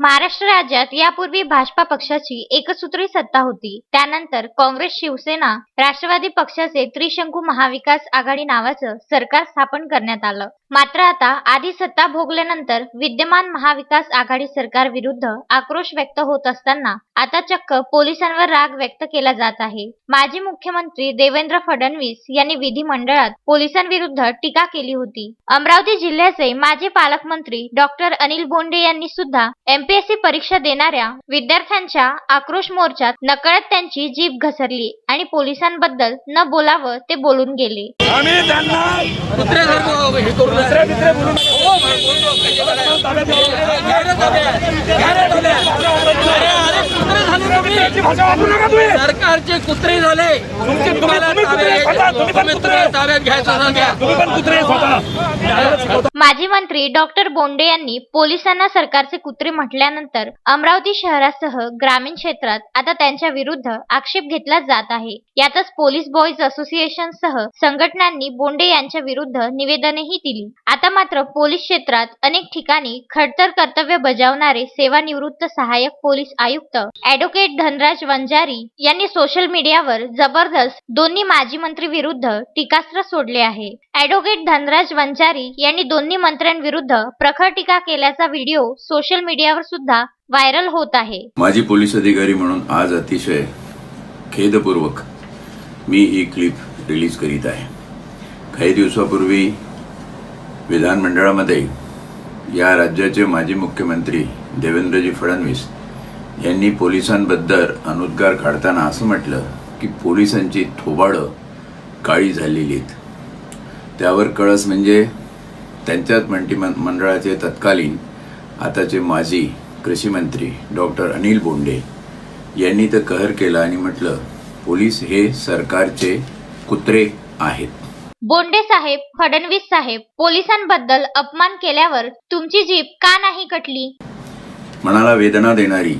महाराष्ट्र राज्यात यापूर्वी भाजपा पक्षाची एकसूत्री सत्ता होती. त्यानंतर काँग्रेस शिवसेना राष्ट्रवादी पक्षाचे त्रिशंकू महाविकास आघाडी नावाचं सरकार स्थापन करण्यात आलं. मात्र आता आधी सत्ता भोगल्यानंतर विद्यमान महाविकास आघाडी सरकार विरुद्ध आक्रोश व्यक्त होत असताना आता चक्क पोलिसांवर राग व्यक्त केला जात आहे. माजी मुख्यमंत्री देवेंद्र फडणवीस यांनी विधिमंडळात पोलिसांविरुद्ध टीका केली होती. अमरावती जिल्ह्याचे माजी पालकमंत्री डॉक्टर अनिल बोंडे यांनी सुद्धा एमपीएससी परीक्षा देणाऱ्या विद्यार्थ्यांच्या आक्रोश मोर्चात नकळत त्यांची जीभ घसरली आणि पोलिसांबद्दल न बोलावं ते बोलून गेले. बोलू सरकारचे कुत्रे झाले तुमचे- तुम्हाला तुम्ही ताब्यात घ्यायचं घ्या तुम्ही पण कुत्रे स्वतः माजी मंत्री डॉक्टर बोंडे यांनी पोलिसांना सरकारचे कुत्रे म्हटल्यानंतर अमरावती शहरासह ग्रामीण क्षेत्रात आता त्यांच्या विरुद्ध आक्षेप घेतला जात आहे. यातच पोलीस बॉईज असोसिएशन सह संघटनांनी बोंडे यांच्या विरुद्ध निवेदनेही दिली. आता मात्र पोलीस क्षेत्रात अनेक ठिकाणी खडतर कर्तव्य बजावणारे सेवानिवृत्त सहाय्यक पोलीस आयुक्त ऍडव्होकेट धनराज वंजारी यांनी सोशल मीडियावर जबरदस्त दोन्ही माजी मंत्री विरुद्ध टीकास्त्र सोडले आहे. ऍडव्होकेट धनराज वंजारी यांनी दोन्ही मंत्र्यांविरुद्ध प्रखर टीका केल्याचा व्हिडिओ सोशल मीडियावर सुद्धा व्हायरल होत आहे. माजी पोलीस अधिकारी म्हणून आज अतिशय खेदपूर्वक मी ही क्लिप रिलीज करीत आहे. काही दिवसापूर्वी विधानमंडळामध्ये या राज्याचे माजी मुख्यमंत्री देवेंद्रजी फडणवीस यांनी पोलिसांबद्दल अनुद्गार काढताना असं म्हटलं की पोलिसांची थोबाडं काळी झालेली आहेत. त्यावर कळस म्हणजे त्यांच्याच मंत्री मंडळाचे तत्कालीन आताचे माजी कृषी मंत्री डॉक्टर अनिल बोंडे यांनी तर कहर केला आणि म्हटलं पोलीस हे सरकारचे कुत्रे आहेत. बोंडे साहेब फडणवीस साहेब पोलिसांबद्दल अपमान केल्यावर तुमची जीभ का नाही कटली? मनाला वेदना देणारी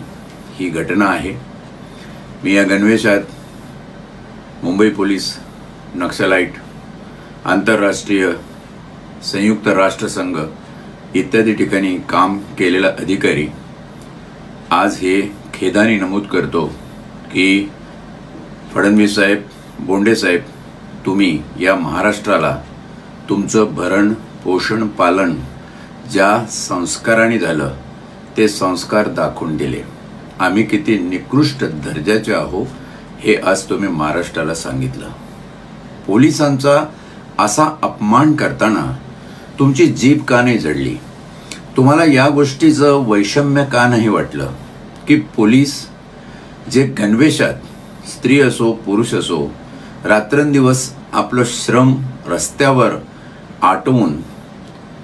ही घटना आहे. मी या गणवेशात मुंबई पोलीस नक्सलाईट आंतरराष्ट्रीय संयुक्त राष्ट्रसंघ इत्यादी ठिकाणी काम केलेला अधिकारी आज हे खेदाने नमूद करतो की फडणवीस साहेब बोंडे साहेब तुम्ही या महाराष्ट्राला तुमचं भरण पोषण पालन ज्या संस्काराने झालं ते संस्कार दाखवून दिले. आम्ही किती निकृष्ट दर्जाचे आहो हे आज तुम्ही महाराष्ट्राला सांगितलं. पोलिसांचा असा अपमान करताना तुमची जीभ का नाही जडली. तुम्हाला या गोष्टीचं वैषम्य का नाही वाटलं की पोलीस जे गणवेशात स्त्री असो पुरुष असो रात्रंदिवस आपलं श्रम रस्त्यावर आटवून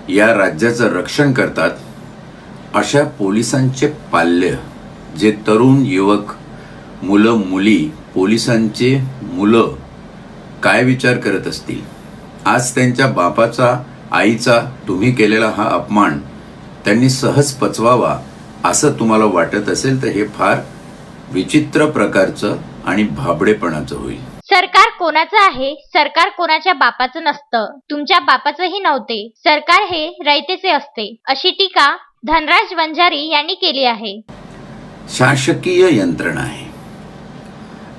या राज्याचं रक्षण करतात अशा पोलिसांचे पाल्य जे तरुण युवक मुलं मुली पोलिसांचे मुलं काय विचार करत असतील? आज त्यांच्या बापाचा आईचा तुम्ही केलेला हा अपमान त्यांनी सहज पचवावा असं तुम्हाला वाटत असेल तर हे फार विचित्र प्रकारचं आणि भाबडेपणाचं होईल. सरकार कोणाचं आहे? सरकार कोणाच्या बापाचं नसतं. तुमच्या बापाचंही नव्हते. सरकार हे रयतेचे असते. अशी टीका धनराज वंजारी यांनी केली आहे. शासकीय यंत्रणा आहे.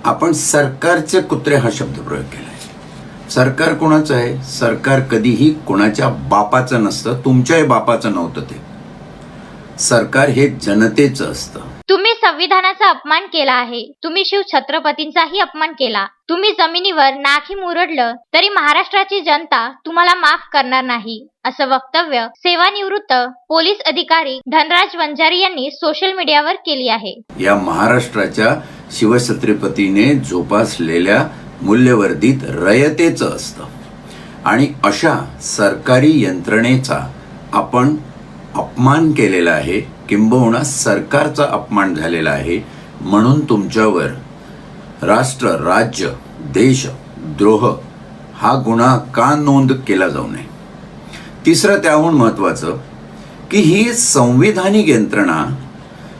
आपण सरकारचे कुत्रे हा शब्द प्रयोग केलाय. सरकार कोणाचं आहे? सरकार कधीही कोणाच्या बापाचं नसतं. तुमच्याही बापाचं नव्हतं ते. सरकार हे जनतेचं असतं. तुम्ही संविधानाचा अपमान केला आहे. तुम्ही शिव छत्रपतींचाही अपमान केला. तुम्ही जमिनीवर नाखी मुरडलं तरी महाराष्ट्राची जनता तुम्हाला माफ करणार नाही असं वक्तव्य सेवानिवृत्त पोलीस अधिकारी धनराज वंजारी यांनी सोशल मीडियावर केली आहे. या महाराष्ट्राच्या शिवछत्रपतीने जोपासलेल्या मूल्यवर्धित रयतेचं असतं. आणि अशा सरकारी यंत्रणेचा आपण अपमान केलेला आहे किंबहुना सरकारचा अपमान झालेला आहे म्हणून तुमच्यावर राष्ट्र राज्य देश द्रोह हा गुन्हा का नोंद केला जाऊ नये? तिसरं त्याहून महत्त्वाचं की ही संविधानिक यंत्रणा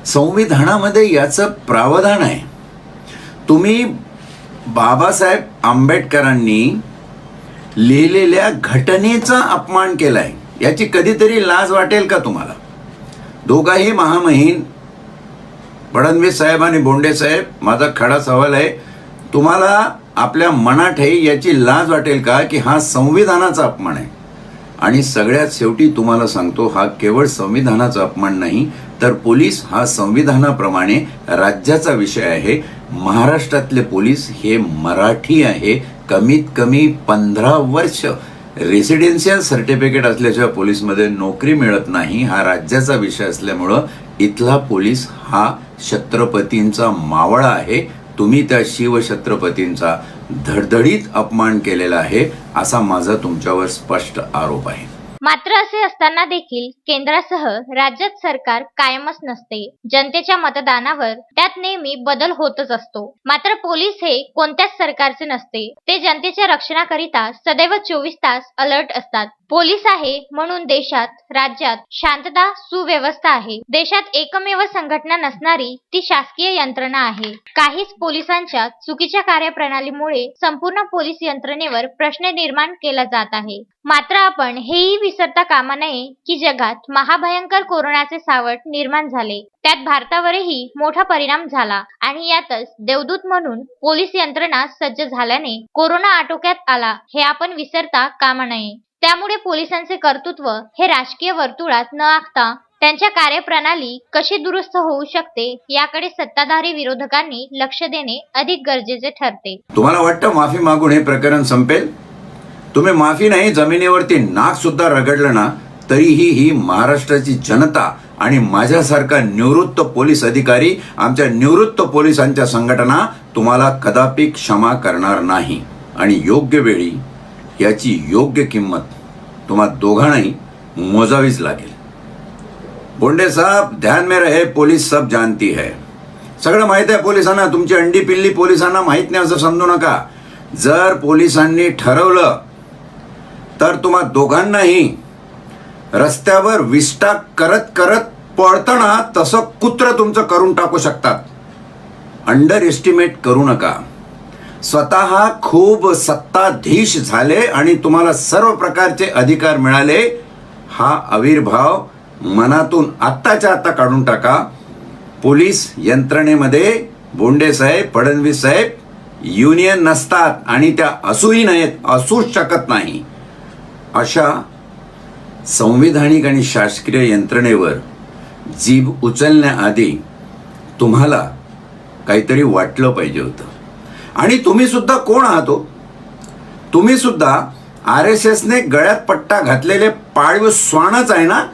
संविधानामध्ये याचं प्रावधान आहे. तुम्ही बाबासाहेब आंबेडकरांनी लिहिलेल्या घटनेचा अपमान केलाय. याची कधीतरी लाज वाटेल का तुम्हाला? दोघाही महामहीन फडणवीस साहेब आणि बोंडे साहेब माझा खडा सवाल आहे तुम्हाला आपल्या मनात आहे याची लाज वाटेल का की हा संविधानाचा अपमान आहे? आणि सगळ्यात शेवटी तुम्हाला सांगतो हा केवळ संविधानाचा अपमान नाही तर पोलीस हा संविधानाप्रमाणे राज्याचा विषय आहे. महाराष्ट्रातले पोलीस हे मराठी आहे. कमीत कमी पंधरा वर्ष. रेसिडेन्शियल सर्टिफिकेट असल्याशिवाय पोलीसमध्ये नोकरी मिळत नाही. हा राज्याचा विषय असल्यामुळं इथला पोलीस हा छत्रपतींचा मावळा आहे. तुम्ही त्या शिवछत्रपतींचा धडधडीत अपमान केलेला आहे असा माझा तुमच्यावर स्पष्ट आरोप आहे. मात्र असे असताना देखील केंद्रासह राज्यात सरकार कायमच नसते. जनतेच्या मतदानावर त्यात नेहमी बदल होतच असतो. मात्र पोलीस हे कोणत्याच सरकारचे नसते. ते जनतेच्या रक्षणाकरिता सदैव चोवीस तास अलर्ट असतात. पोलीस आहे म्हणून देशात राज्यात शांतता सुव्यवस्था आहे. देशात एकमेव संघटना नसणारी ती शासकीय यंत्रणा आहे. काहीच पोलिसांच्या चुकीच्या कार्यप्रणालीमुळे संपूर्ण पोलीस यंत्रणेवर प्रश्न निर्माण केला जात आहे. मात्र आपण हेही विसरता कामा नये की जगात महाभयंकर कोरोनाचे सावट निर्माण झाले. त्यात भारतावरही मोठा परिणाम झाला आणि यातच देवदूत म्हणून पोलीस यंत्रणा सज्ज झाल्याने कोरोना आटोक्यात आला हे आपण विसरता कामा नये. त्यामुळे पोलिसांचे कर्तृत्व हे राजकीय वर्तुळात न आखता त्यांच्या कार्यप्रणाली कशी दुरुस्त होऊ शकते याकडे सत्ताधारी विरोधकांनी लक्ष देणे अधिक गरजेचे ठरते. तुम्हाला वाटतं माफी मागून हे प्रकरण संपेल? तुम्ही माफी नाही जमिनीवरती नाक सुद्धा रगडलं ना तरीही ही महाराष्ट्राची जनता आणि माझ्यासारखा निवृत्त पोलीस अधिकारी आमच्या निवृत्त पोलिसांच्या संघटना तुम्हाला कदापि क्षमा करणार नाही. आणि योग्य वेळी याची योग्य किंमत तुम्हा दोघांनाही मोजावीच लागेल. बोंडे साहेब ध्यान में रहे पोलीस सब जानती है. सगळं माहीत आहे पोलिसांना तुमची अंडी पिल्ली पोलिसांना माहीत नाही असं समजू नका. जर पोलिसांनी ठरवलं तर तुम्हा दोघांनाही रस्त्यावर विष्टा करत करत पळताना तसं कुत्र तुमचं करून टाकू शकतात. अंडर एस्टिमेट करू नका. स्वतः खूप सत्ताधीश झाले आणि तुम्हाला सर्व प्रकारचे अधिकार मिळाले. हा आविर्भाव मनातून आत्ताच्या आत्ता काढून टाका. पोलीस यंत्रणेमध्ये बोंडे साहेब फडणवीस साहेब युनियन नसतात आणि त्या असूही नाहीत असूच शकत नाही. अशा संविधानिक आणि शासकीय यंत्रणेवर जीभ उचलण्याआधी तुम्हाला काहीतरी वाटलं पाहिजे होतं. आणि तुम्ही सुद्धा कोण आहात हो? तुम्ही सुद्धा आर एस एसने गळ्यात पट्टा घातलेले पाळीव स्वानच आहे ना?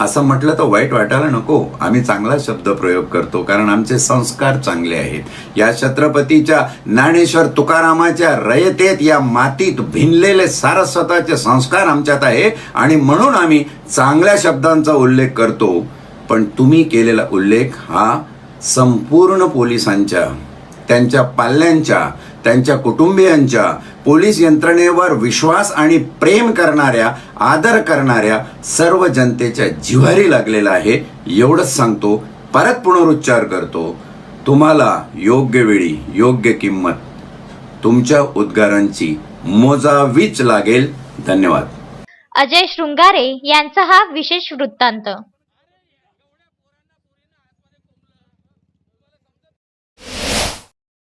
असं म्हटलं तर वाईट वाटायला नको. आम्ही चांगला शब्द प्रयोग करतो कारण आमचे संस्कार चांगले आहेत. या छत्रपतीच्या ज्ञानेश्वर तुकारामाच्या रयतेत या मातीत भिनलेले सारस्वताचे संस्कार आमच्यात आहे आणि म्हणून आम्ही चांगल्या शब्दांचा उल्लेख करतो. पण तुम्ही केलेला उल्लेख हा संपूर्ण पोलिसांच्या त्यांच्या पाल्यांच्या त्यांच्या कुटुंबियांच्या पोलीस यंत्रणेवर विश्वास आणि प्रेम करणाऱ्या आदर करणाऱ्या सर्व जनतेच्या जिव्हारी लागलेला आहे. एवढंच सांगतो. परत पुनरुच्चार करतो. तुम्हाला योग्य वेळी योग्य किंमत तुमच्या उद्गारांची मोजावीच लागेल. धन्यवाद. अजय शृंगारे यांचा हा विशेष वृत्तांत.